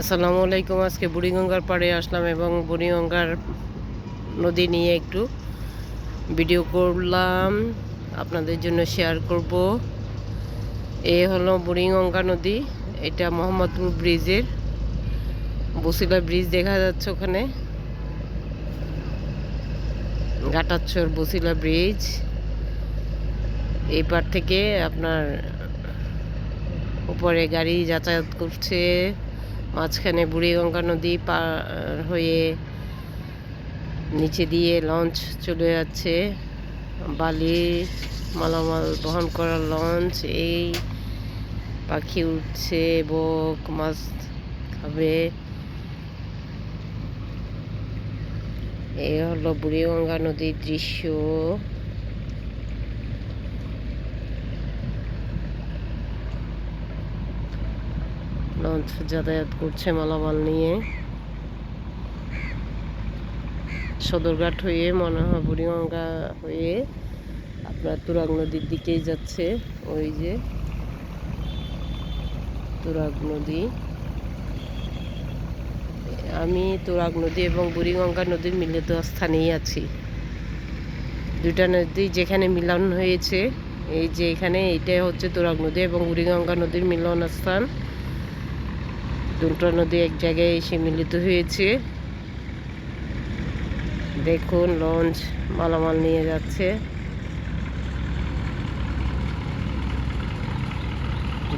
আসসালামু আলাইকুম। আজকে বুড়িগঙ্গার পাড়ে আসলাম এবং বুড়িগঙ্গার নদী নিয়ে একটু ভিডিও করলাম। আপনাদের জন্য শেয়ার করব। এ হলো বুড়িগঙ্গা নদী। এটা মোহাম্মদপুর ব্রিজের বসিলা ব্রিজ দেখা যাচ্ছে ওখানে। ঘাটাচ্ছর বসিলা ব্রিজ। এই পার থেকে আপনার উপরে গাড়ি যাতায়াত করছে। মাঝখানে বুড়িগঙ্গা নদী পার হয়ে নিচে দিয়ে লঞ্চ চলে যাচ্ছে। বালি মালামাল বহন করা লঞ্চ, এই পাখি উঠছে, বক, মাছ খাবে। এই হলো বুড়িগঙ্গা নদীর দৃশ্য। লঞ্চ যাতায়াত করছে মালামাল নিয়ে। সদরঘাট হয়ে মনে হয় বুড়িগঙ্গা হয়ে আপনার তুরাগ নদীর দিকেই যাচ্ছে ওই যে তুরাগ নদী। আমি তুরাগ নদী এবং বুড়িগঙ্গা নদীর মিলিত স্থানেই আছি। দুটা নদী যেখানে মিলন হয়েছে, এই যে এখানে এইটাই হচ্ছে তুরাগ নদী এবং বুড়িগঙ্গা নদীর মিলন স্থান। দুটো নদী এক জায়গায় এসে মিলিত হয়েছে। দেখুন, লঞ্চ মালামাল নিয়ে যাচ্ছে।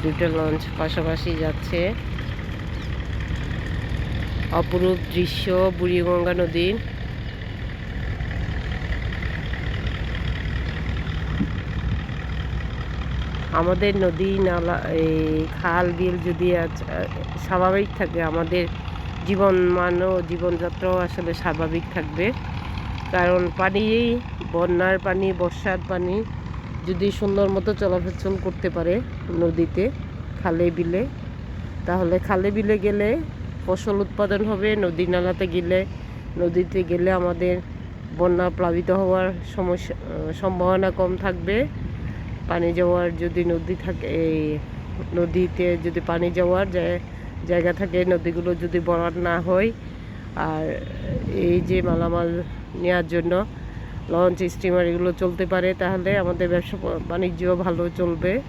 দুটো লঞ্চ পাশাপাশি যাচ্ছে। অপরূপ দৃশ্য বুড়িগঙ্গা নদীর আমাদের নদী, নালা এই খাল, বিল যদি স্বাভাবিক থাকে, আমাদের জীবন মানও, জীবনযাত্রাও আসলে স্বাভাবিক থাকবে। কারণ পানি, বন্যার পানি, বর্ষার পানি যদি সুন্দর মতো চলাচল করতে পারে নদীতে, খালে, বিলে, তাহলে খালে, বিলে গেলে ফসল উৎপাদন হবে, নদী, নালাতে গেলে, নদীতে গেলে আমাদের বন্যা প্লাবিত হওয়ার সমস্যা সম্ভাবনা কম থাকবে। পানি যাওয়ার যদি নদী থাকে, এই নদীতে যদি পানি যাওয়ার জায়- জায়গা থাকে, নদীগুলো যদি বরাদ না হয়, আর এই যে মালামাল নেওয়ার জন্য লঞ্চ, স্টিমার এগুলো চলতে পারে, তাহলে আমাদের ব্যবসা বাণিজ্য ভালো চলবে।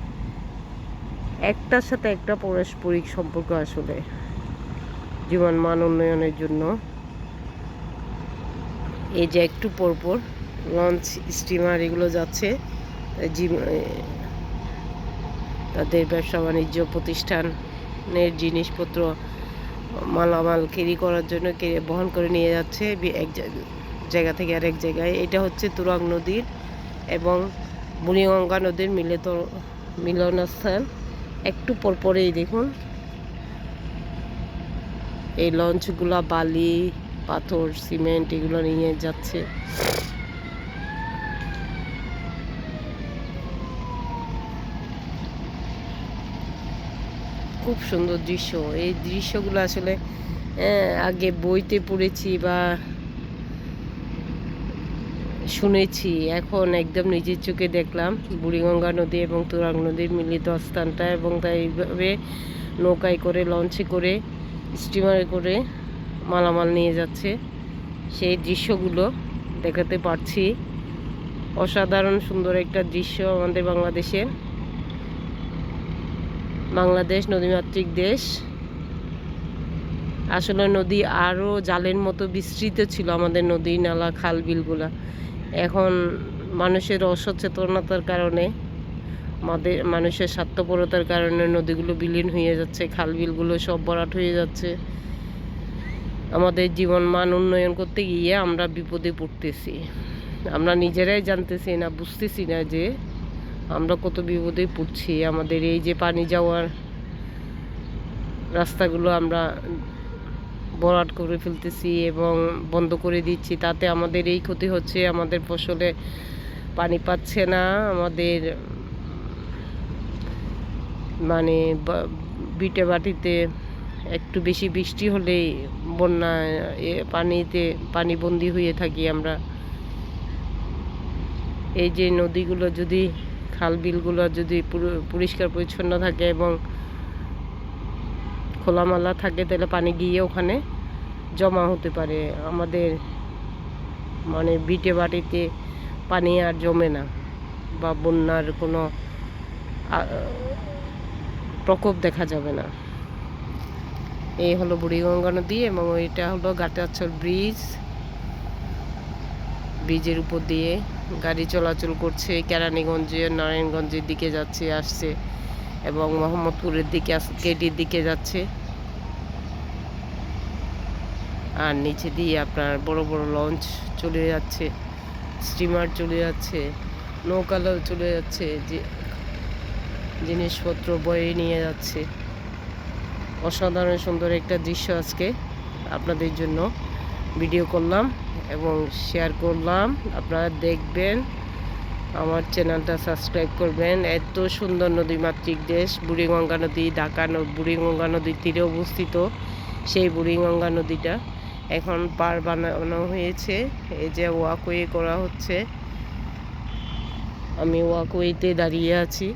একটার সাথে একটা পারস্পরিক সম্পর্ক আসলে জীবন মান উন্নয়নের জন্য। এই যে একটু পরপর লঞ্চ, স্টিমার এগুলো যাচ্ছে তাদের ব্যবসা বাণিজ্য প্রতিষ্ঠানের জিনিসপত্র, মালামাল ক্যারি করার জন্য বহন করে নিয়ে যাচ্ছে এক জায়গা থেকে আরেক জায়গায়। এটা হচ্ছে তুরাগ নদীর এবং বুড়িগঙ্গা নদীর মিলিত মিলনস্থান একটু পরপরেই দেখুন। এই লঞ্চগুলা বালি, পাথর, সিমেন্ট এগুলো নিয়ে যাচ্ছে। খুব সুন্দর দৃশ্য। এই দৃশ্যগুলো আসলে আগে বইতে পড়েছি বা শুনেছি, এখন একদম নিজের চোখে দেখলাম। বুড়িগঙ্গা নদী এবং তুরাগ নদীর মিলিত স্থানটা এবং তাই এইভাবে নৌকায় করে লঞ্চে করে স্টিমারে করে মালামাল নিয়ে যাচ্ছে। সেই দৃশ্যগুলো দেখাতে পারছি। অসাধারণ সুন্দর একটা দৃশ্য আমাদের বাংলাদেশের। বাংলাদেশ নদীমাতৃক দেশ। আসলে নদী আরও জালের মতো বিস্তৃত ছিল আমাদের নদী, নালা, খাল, বিলগুলা। এখন মানুষের অসচেতনতার কারণে, আমাদের মানুষের স্বার্থপরতার কারণে নদীগুলো বিলীন হয়ে যাচ্ছে, খাল, বিলগুলো সব ভরাট হয়ে যাচ্ছে। আমাদের জীবন মান উন্নয়ন করতে গিয়ে আমরা বিপদে পড়তেছি। আমরা নিজেরাই জানতেছি না, বুঝতেছি না যে আমরা কত বিপদে পড়ছি। আমাদের এই যে পানি যাওয়ার রাস্তাগুলো আমরা বরাট করে ফেলতেছি এবং বন্ধ করে দিচ্ছি। তাতে আমাদের এই ক্ষতি হচ্ছে, আমাদের ফসলে পানি পাচ্ছে না, আমাদের মানে বিটে বাটিতে একটু বেশি বৃষ্টি হলেই বন্যা পানিতে পানিবন্দি হয়ে থাকি আমরা। এই যে নদীগুলো যদি খাল বিলগুলো যদি পরিষ্কার পরিচ্ছন্ন থাকে এবং খোলামেলা থাকে, তাহলে পানি গিয়ে ওখানে জমা হতে পারে। আমাদের মানে বিটে বাটিতে পানি আর জমে না বা বন্যার কোনো প্রকোপ দেখা যাবে না। এই হলো বুড়িগঙ্গা নদী এবং এটা হলো গাটাচর ব্রিজ। ব্রিজের উপর দিয়ে গাড়ি চলাচল করছে, কেরানীগঞ্জে, নারায়ণগঞ্জের দিকে যাচ্ছে, আসছে এবং মোহাম্মদপুরের দিকে কেটির দিকে যাচ্ছে। আর নিচে দিয়ে আপনার বড় বড় লঞ্চ চলে যাচ্ছে, স্টিমার চলে যাচ্ছে নৌকালাও চলে যাচ্ছে, যে জিনিসপত্র বয়ে নিয়ে যাচ্ছে। অসাধারণ সুন্দর একটা দৃশ্য আজকে আপনাদের জন্য। ভিডিও করলাম। এবং শেয়ার করলাম। আপনারা দেখবেন, আমার চ্যানেলটা সাবস্ক্রাইব করবেন। এত সুন্দর নদীমাতৃক দেশ, বুড়িগঙ্গা নদী, ঢাকা বুড়িগঙ্গা নদীর তীরে অবস্থিত। সেই বুড়িগঙ্গা নদীটা এখন পার বানানো হয়েছে। এই যে ওয়াকওয়ে করা হচ্ছে। আমি ওয়াকওয়েতে দাঁড়িয়ে আছি।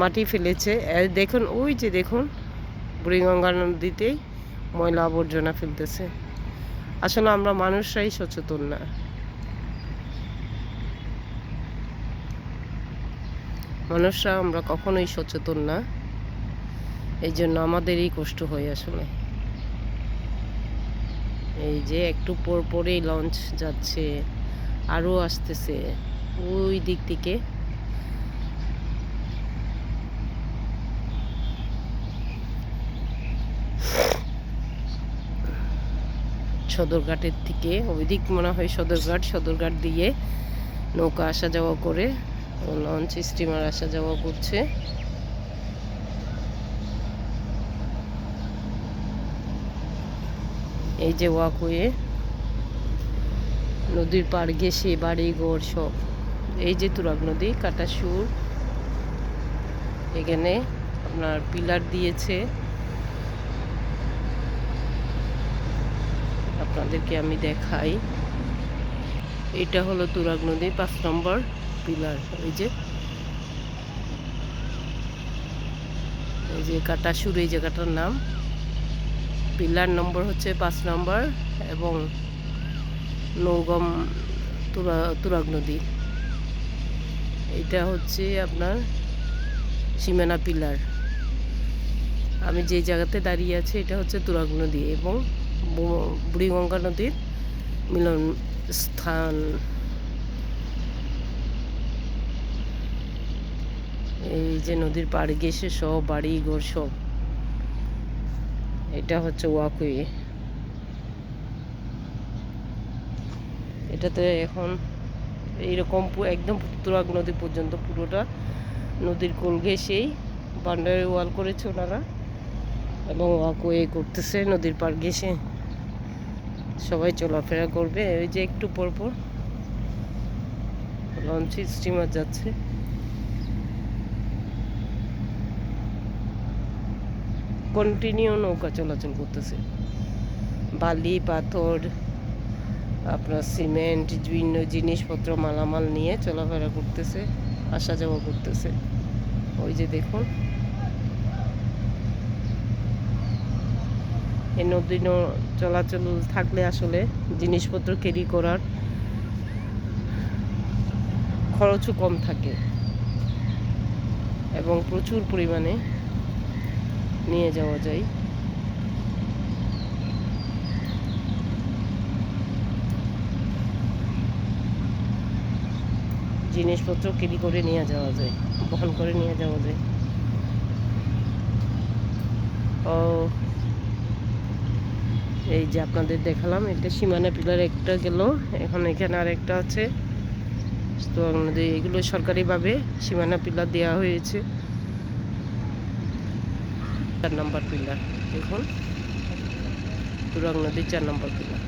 মাটি ফেলেছে। দেখুন, ওই যে দেখুন, বুড়িগঙ্গা নদীতেই ময়লা আবর্জনা ফেলতেছে। আসলে আমরা মানুষরাই সচেতন না। মানুষরা আমরা কখনোই সচেতন না। এই জন্য আমাদেরই কষ্ট হয় আসলে। এই যে একটু পর পরেই লঞ্চ যাচ্ছে আরও আসতেছে, ওই দিক থেকে সদরঘাটের থেকে ওই দিক মনে হয় সদরঘাট সদরঘাট দিয়ে নৌকা আসা যাওয়া করে লঞ্চ স্টিমার আসা যাওয়া করছে। এই যে ওয়াকওয়ে নদীর পাড় ঘেসে বাড়ি ঘর সব। এই যে তুরাগ নদী, কাটাসুর, এখানে আপনার পিলার দিয়েছে। আপনাদেরকে আমি দেখাই। এটা হলো তুরাগ নদী পাঁচ নম্বর পিলার, এই যে। এই যে কাটাসুর এই জায়গাটার নাম। পিলার নম্বর হচ্ছে পাঁচ নম্বর এবং নৌগম তুরা, তুরাগ নদী। এটা হচ্ছে আপনার সীমানা পিলার। আমি যে জায়গাতে দাঁড়িয়ে আছি, এটা হচ্ছে তুরাগ নদী এবং বুড়িগঙ্গা নদীর মিলন স্থান। এই যে নদীর পাড়ে গেছে সব বাড়ি ঘর সব, এটা হচ্ছে ওয়াকুয়ে এটাতে এখন এইরকম একদম তুরাগ নদী পর্যন্ত পুরোটা নদীর কোল ঘেসেই বান্ডারি ওয়াল করেছে ওনারা। এবং ওয়াকওয়ে করতেছে, নদীর পার ঘেসে সবাই চলাফেরা করবে ওই যে একটু পর পর লঞ্চ স্টিমার যাচ্ছে। কন্টিনিউ নৌকা চলাচল করতেছে। বালি, পাথর, আপনার সিমেন্ট, বিভিন্ন জিনিসপত্র, মালামাল নিয়ে চলাফেরা করতেছে আসা যাওয়া করতেছে। ওই যে দেখুন। এই নদী চলাচল থাকলে আসলে জিনিসপত্র ক্যারি করার খরচও কম থাকে এবং প্রচুর পরিমাণে নিয়ে যাওয়া যায়। জিনিসপত্র ক্যারি করে নিয়ে যাওয়া যায়, বহন করে নিয়ে যাওয়া যায়। ও এই যে আপনাদের দেখালাম, এটা সীমানা পিলার একটা গেল। এখন এখানে আর একটা আছে। তো আমাদের এগুলো সরকারিভাবে সীমানা পিলার দেওয়া হয়েছে। চার নম্বর পিলার, দেখুন। তুরাগ নদীর চার নম্বর পিলার।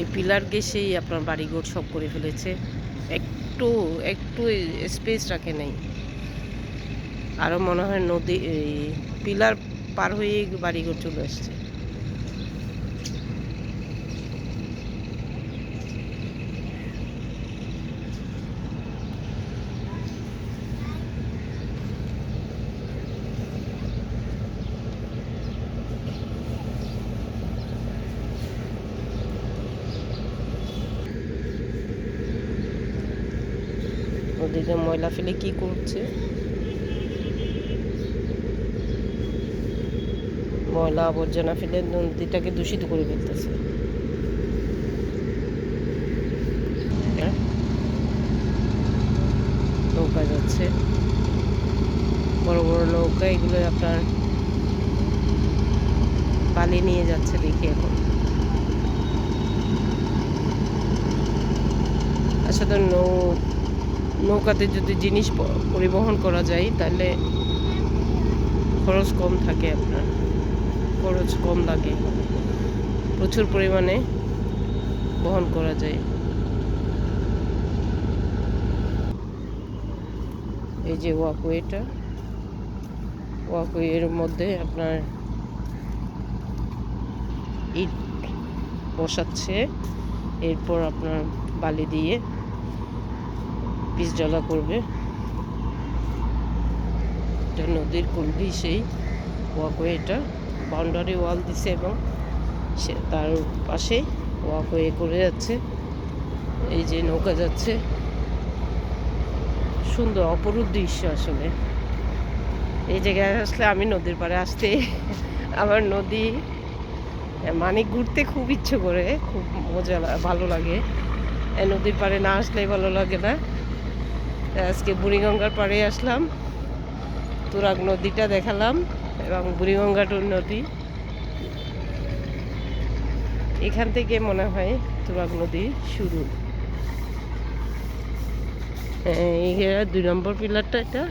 এই পিলার গেসেই আপনার বাড়িঘর সব করে ফেলেছে। একটু একটু স্পেস রাখে নাই। আরও মনে হয় নদী, এই পিলার পার হয়ে বাড়িঘর চলে আসছে। ওদিকে ময়লা ফেলে কি করছে? ময়লা আবর্জনা ফেলে নদীটাকে দূষিত করে ফেলতেছে? নৌকা যাচ্ছে। বড় বড় নৌকা, এগুলো আপনার বালি নিয়ে যাচ্ছে দেখি এখন। আসলে নৌ, নৌকাতে যদি জিনিস পরিবহন করা যায়, তাহলে খরচ কম থাকে আপনার। খরচ কম লাগে। প্রচুর পরিমাণে বহন করা যায়। এই যে ওয়াকওয়েটা ওয়াকওয়ের মধ্যে আপনার ইট বসাচ্ছে। এরপর আপনার বালি দিয়ে পিস জলা করবে। এটা নদীর কুলবি সেই ওয়াকওয়ে এটা বাউন্ডারি ওয়াল দিছে এবং সে তার পাশে ওয়াকওয়ে করে যাচ্ছে। এই যে নৌকা যাচ্ছে। সুন্দর, অপরূপ দৃশ্য আসলে। এই জায়গায় আসলে আমি নদীর পাড়ে আসতে আমার নদী মানে ঘুরতে খুব ইচ্ছে করে, খুব মজা ভালো লাগে। নদীর পাড়ে না আসলে ভালো লাগে না। আজকে বুড়িগঙ্গার পাড়ে আসলাম। তুরাগ নদীটা দেখালাম। এবং বুড়িগঙ্গা টুর নদী। এখান থেকে মনে হয় তুরাগ নদী শুরু। হ্যাঁ, দুই নম্বর পিলারটা এটা।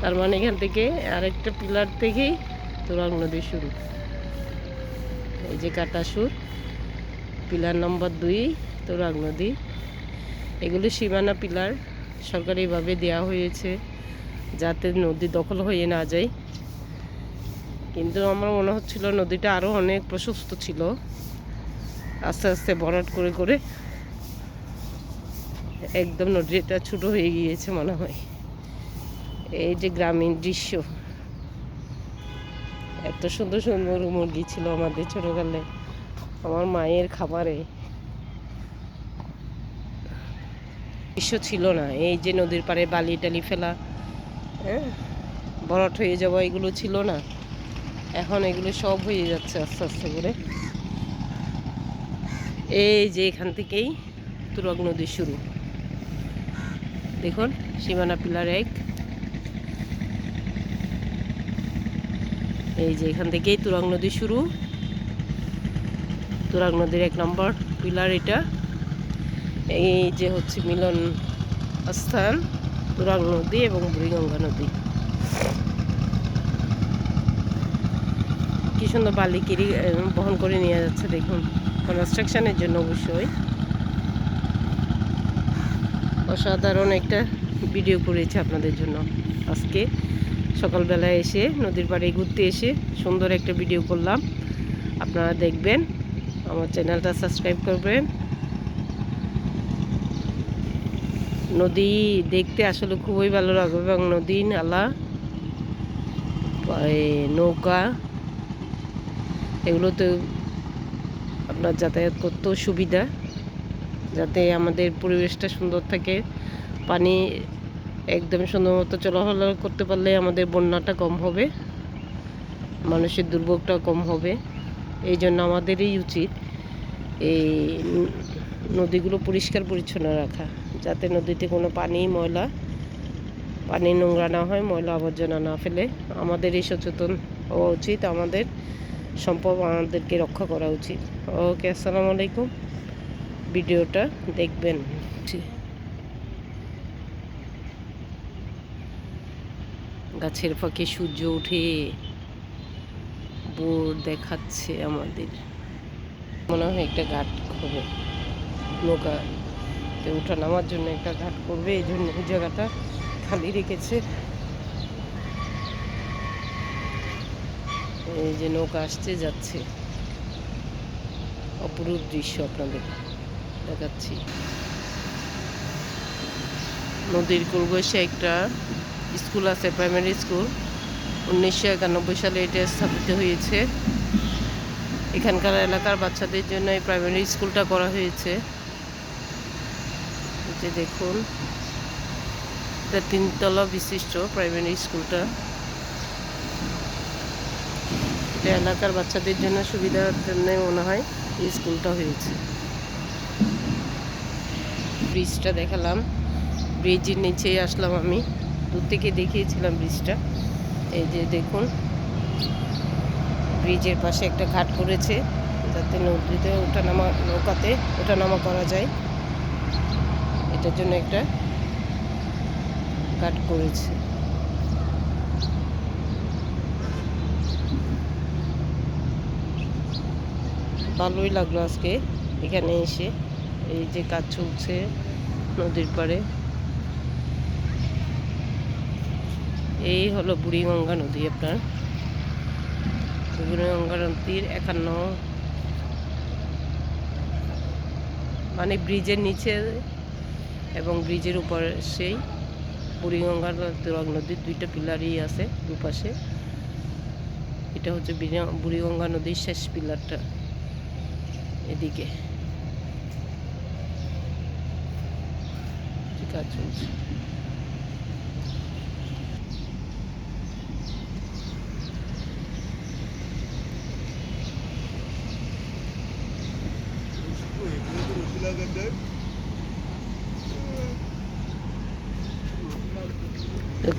তার মানে এখান থেকে আরেকটা পিলার থেকেই তুরাগ নদী শুরু। এই যে কাটাসুর পিলার নম্বর দুই তুরাগ নদী। এগুলি সীমানা পিলার। সরকারিভাবে দেওয়া হয়েছে যাতে নদী দখল হয়ে না যায়। কিন্তু আমার মনে হচ্ছিল নদীটা আরও অনেক প্রশস্ত ছিল। আস্তে আস্তে বরাট করে করে একদম নদীটা ছোট হয়ে গিয়েছে মনে হয়। এই যে গ্রামীণ দৃশ্য। এত সুন্দর সুন্দর মুরগি ছিল আমাদের ছোটকালে, আমার মায়ের খাবারে। দৃশ্য ছিল না, এই যে নদীর পাড়ে বালি টালি ফেলা হ্যাঁ ভরাট হয়ে যাওয়া এগুলো ছিল না। এখন এগুলো সব হয়ে যাচ্ছে আস্তে আস্তে করে। এই যে এখান থেকেই তুরগ নদী শুরু। দেখুন, সীমানা পিলার এক। এই যে এখান থেকেই তুরাগ নদী শুরু। তুরাগ নদীর এক নম্বর পিলার এটা। এই যে হচ্ছে মিলন স্থান, তুরাগ নদী এবং বুড়িগঙ্গা নদী। কি সুন্দর বালি কিরি বহন করে নিয়ে যাচ্ছে দেখুন। কনস্ট্রাকশনের জন্য অবশ্যই। অসাধারণ একটা ভিডিও করেছি আপনাদের জন্য। আজকে সকালবেলা এসে নদীর পাড়ে ঘুরতে এসে সুন্দর একটা ভিডিও করলাম। আপনারা দেখবেন, আমার চ্যানেলটা সাবস্ক্রাইব করবেন। নদী দেখতে আসলে খুবই ভালো লাগবে এবং নদী নালা নৌকা এগুলোতে আপনার যাতায়াত করতেও সুবিধা, যাতে আমাদের পরিবেশটা সুন্দর থাকে। পানি একদম সুন্দর মতো চলাফেরা করতে পারলে আমাদের বন্যাটা কম হবে, মানুষের দুর্ভোগটা কম হবে। এই জন্য আমাদেরই উচিত এই নদীগুলো পরিষ্কার পরিচ্ছন্ন রাখা, যাতে নদীতে কোনো পানি, ময়লা, পানি নোংরা না হয়, ময়লা আবর্জনা না ফেলে। আমাদেরই সচেতন হওয়া উচিত, আমাদের সম্পদ আমাদেরকে রক্ষা করা উচিত। ওকে, আসসালামু আলাইকুম। ভিডিওটা দেখবেন। গাছের ফাঁকে সূর্য উঠে বোর দেখাচ্ছে আমাদের। মনে হয় একটা ঘাট হবে নৌকাতে ওঠা নামার জন্য একটা ঘাট করবে। এই জন্য এই জায়গাটা খালি রেখেছে। এই যে নৌকা আসছে, যাচ্ছে। অপরূপ দৃশ্য আপনাদের দেখাচ্ছি। নদীর পূর্বশে একটা স্কুল আছে, প্রাইমারি স্কুল। উনিশশো একানব্বই সালে এটা স্থাপিত হয়েছে। এখানকার এলাকার বাচ্চাদের জন্য এই প্রাইমারি স্কুলটা করা হয়েছে। দেখুন, এটা তিনতলা বিশিষ্ট প্রাইমারি স্কুলটা। এটা এলাকার বাচ্চাদের জন্য সুবিধার জন্য মনে হয় এই স্কুলটা হয়েছে। ব্রিজটা দেখালাম। ব্রিজের নিচেই আসলাম আমি। দূর থেকে দেখিয়েছিলাম ব্রিজটা। এই যে দেখুন, ব্রিজের পাশে একটা ঘাট করেছে যাতে নদীতে ওঠানামা নৌকাতে ওঠানামা করা যায়। এটার জন্য একটা ঘাট করেছে ভালোই লাগল আজকে এখানে এসে। এই যে কাজ চলছে নদীর পাড়ে। এই হলো বুড়িগঙ্গা নদী আপনার। বুড়িগঙ্গা নদীর একান্ন। মানে ব্রিজের নিচে এবং ব্রিজের উপর সেই বুড়িগঙ্গা তুরাগ নদীর দুইটা পিলারই আছে দুপাশে। এটা হচ্ছে বুড়িগঙ্গা নদীর শেষ পিলারটা। এদিকে।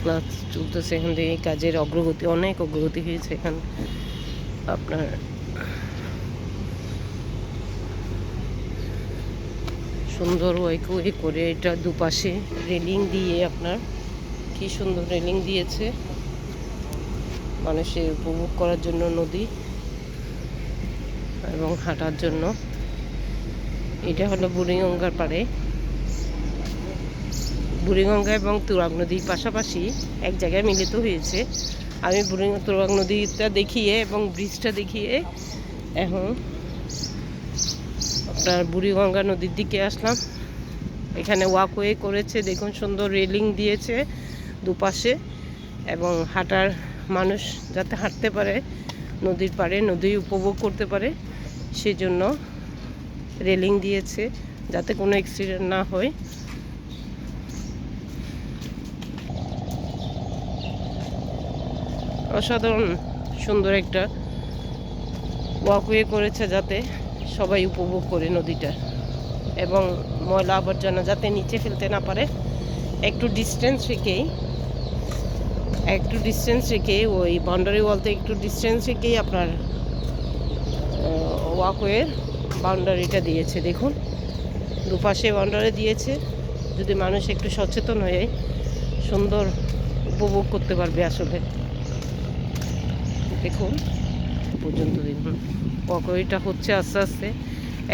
কাজ চলতেছে এখান থেকে কাজের অগ্রগতি অনেক অগ্রগতি হয়েছে এখান। আপনার সুন্দর ওয়াইকে করে এটা দুপাশে রেলিং দিয়ে আপনার কি সুন্দর রেলিং দিয়েছে। মানুষের উপভোগ করার জন্য নদী এবং হাঁটার জন্য। এটা হলো বুড়িগঙ্গার পাড়ে। বুড়িগঙ্গা এবং তুরাগ নদীর পাশাপাশি এক জায়গায় মিলিত হয়েছে। আমি বুড়ি তুরাগ নদীটা দেখিয়ে এবং ব্রিজটা দেখিয়ে এখন আপনার বুড়িগঙ্গা নদীর দিকে আসলাম। এখানে ওয়াকওয়ে করেছে, দেখুন সুন্দর রেলিং দিয়েছে দুপাশে এবং হাঁটার মানুষ যাতে হাঁটতে পারে, নদীর পাড়ে, নদী উপভোগ করতে পারে, সেজন্য রেলিং দিয়েছে যাতে কোনো অ্যাক্সিডেন্ট না হয়। অসাধারণ সুন্দর একটা ওয়াকওয়ে করেছে যাতে সবাই উপভোগ করে নদীটা। এবং ময়লা আবর্জনা যাতে নিচে ফেলতে না পারে, একটু ডিস্টেন্স রেখেই, একটু ডিস্টেন্স রেখে ওই বাউন্ডারি থেকে একটু ডিস্টেন্স রেখেই আপনার ওয়াকওয়ের বাউন্ডারিটা দিয়েছে। দেখুন, দুপাশে বাউন্ডারি দিয়েছে। যদি মানুষ একটু সচেতন হয়ে সুন্দর উপভোগ করতে পারবে আসলে। দেখুন, পর্যন্ত দেখুন। ওয়াকওয়েটা হচ্ছে আস্তে আস্তে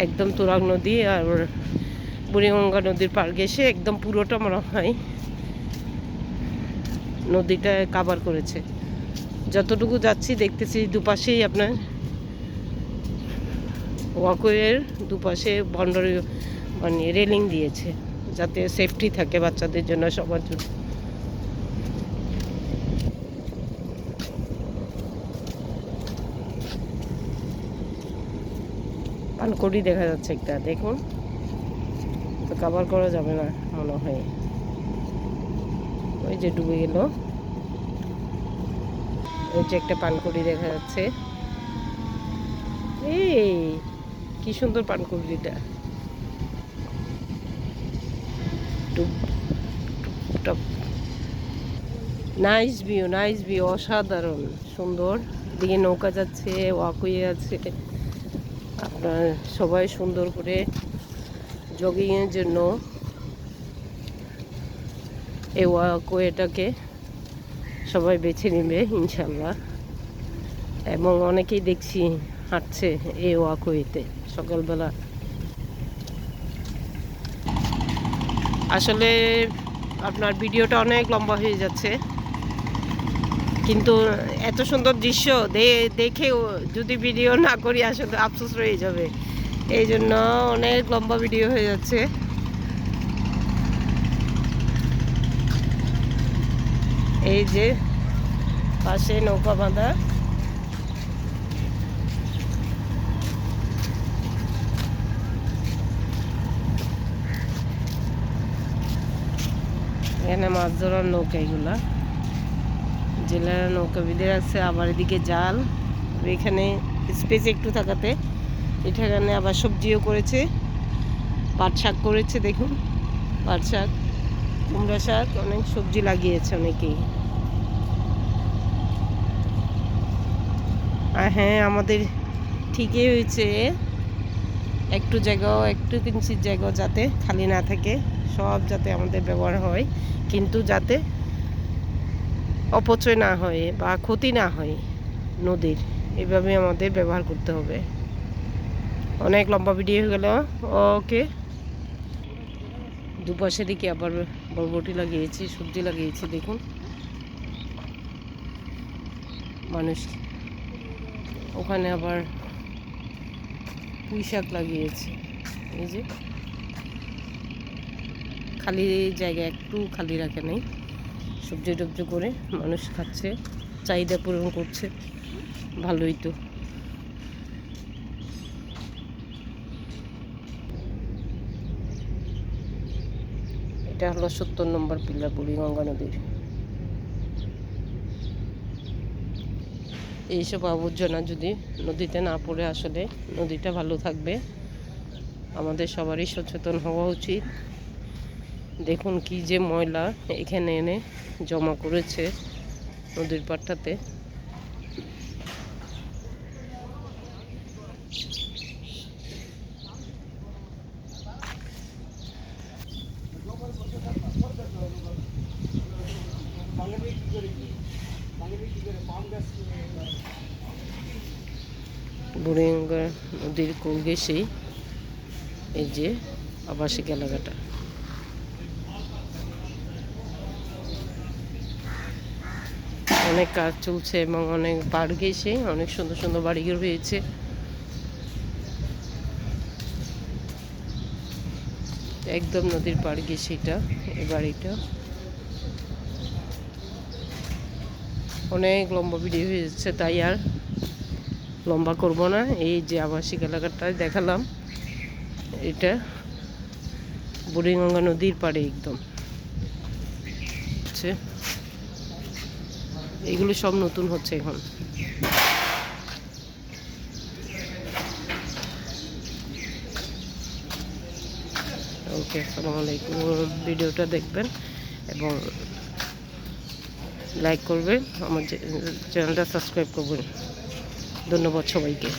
একদম তুরাগ নদী আর বুড়িগঙ্গা নদীর পার ঘেসে একদম পুরোটা মনে হয় নদীটা কাভার করেছে। যতটুকু যাচ্ছি দেখতেছি দুপাশেই আপনার ওয়াকওয়ের দুপাশে বন্ডারি মানে রেলিং দিয়েছে, যাতে সেফটি থাকে বাচ্চাদের জন্য সবার জন্য। পানকড়ি দেখা যাচ্ছে একটা, দেখুন। তো কাভার করা যাবে না, মনে হয়। ওই যে ডুবে গেল। ওই যে একটা পানকড়ি দেখা যাচ্ছে। এই, কি সুন্দর পানকড়িটা। নাইস ভিউ নাইস ভিউ অসাধারণ, সুন্দর। দিকে নৌকা যাচ্ছে ওয়াকুয়ে আছে। সবাই সুন্দর করে জগিংয়ের জন্য এই ওয়াকওয়েটাকে সবাই বেছে নেবে, ইনশাল্লাহ। এবং অনেকেই দেখছি হাঁটছে এই ওয়াকওয়েতে সকালবেলা। আসলে আপনার ভিডিওটা অনেক লম্বা হয়ে যাচ্ছে। কিন্তু এত সুন্দর দৃশ্য, দে- দেখে যদি ভিডিও না করি আসলে আফসোস রয়ে যাবে। এই জন্য অনেক লম্বা ভিডিও হয়ে যাচ্ছে। এই যে পাশে নৌকা বাঁধা। এখানে মাছ ধরার নৌকা এগুলা। জেলেরা নৌকা বেঁধে রাখছে, আবার এদিকে জাল। এখানে স্পেস একটু থাকাতে, এখানে আবার সবজিও করেছে, পাট শাক করেছে, দেখুন। পাট শাক, কুমড়া শাক, অনেক সবজি লাগিয়েছে অনেকেই। আর হ্যাঁ আমাদের ঠিকই হয়েছে। একটু জায়গাও, একটু কিঞ্চিত জায়গাও যাতে খালি না থাকে, সব যাতে আমাদের ব্যবহার হয়। কিন্তু যাতে অপচয় না হয় বা ক্ষতি না হয় নদীর, এভাবে আমাদের ব্যবহার করতে হবে। অনেক লম্বা ভিডিও হয়ে গেল। ওকে। দুপাশে দিকে আবার বরবটি লাগিয়েছি, সবজি লাগিয়েছি, দেখুন। মানুষ ওখানে আবার পুঁই শাক লাগিয়েছে। এই যে। খালি জায়গা একটু খালি রাখে নাই। সবজি টবজি করে মানুষ খাচ্ছে, চাহিদা পূরণ করছে। ভালোই তো। এটা হলো সত্তর নম্বর পিলার বুড়িগঙ্গা নদীর। এইসব আবর্জনা যদি নদীতে না পড়ে, আসলে নদীটা ভালো থাকবে। আমাদের সবারই সচেতন হওয়া উচিত। দেখুন কি যে ময়লা এখানে এনে জমা করেছে নদীর পাড়টাতে। বুড়িগঙ্গা নদীর কোল ঘেঁষেই এই যে আবাসিক এলাকাটা। অনেক কাজ চলছে এবং অনেক পাড় ঘেঁষে অনেক সুন্দর সুন্দর বাড়িঘর হয়েছে একদম নদীর পাড় ঘেঁষে এটা, এই বাড়িটা। অনেক লম্বা ভিডিও হয়েছে, তাই আর লম্বা করব না। এই যে আবাসিক এলাকাটায় দেখালাম, এটা বুড়িগঙ্গা নদীর পাড়ে একদম। হচ্ছে এগুলো সব নতুন হচ্ছে এখন। ওকে, আসসালামু আলাইকুম। ভিডিওটা দেখবেন এবং লাইক করবেন, আমার চ্যানেলটা সাবস্ক্রাইব করবেন। ধন্যবাদ সবাইকে।